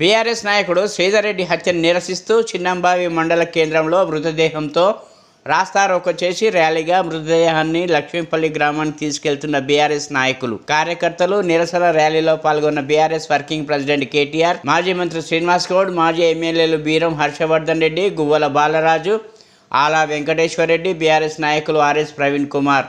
BRS నాయకుడు శ్రీధర్రెడ్డి హత్యను నిరసిస్తూ చిన్నంబావి మండల కేంద్రంలో మృతదేహంతో రాస్తారోకో చేసి ర్యాలీగా మృతదేహాన్ని లక్ష్మీపల్లి గ్రామానికి తీసుకెళ్తున్న బీఆర్ఎస్ నాయకులు. కార్యకర్తలు నిరసన ర్యాలీలో పాల్గొన్న బీఆర్ఎస్ వర్కింగ్ ప్రెసిడెంట్ కేటీఆర్ మాజీ మంత్రి శ్రీనివాస్ గౌడ్ మాజీ ఎమ్మెల్యేలు బీరం హర్షవర్ధన్ రెడ్డి గువ్వల బాలరాజు ఆలా వెంకటేశ్వర్ రెడ్డి బీఆర్ఎస్ నాయకులు ఆర్ఎస్ ప్రవీణ్ కుమార్.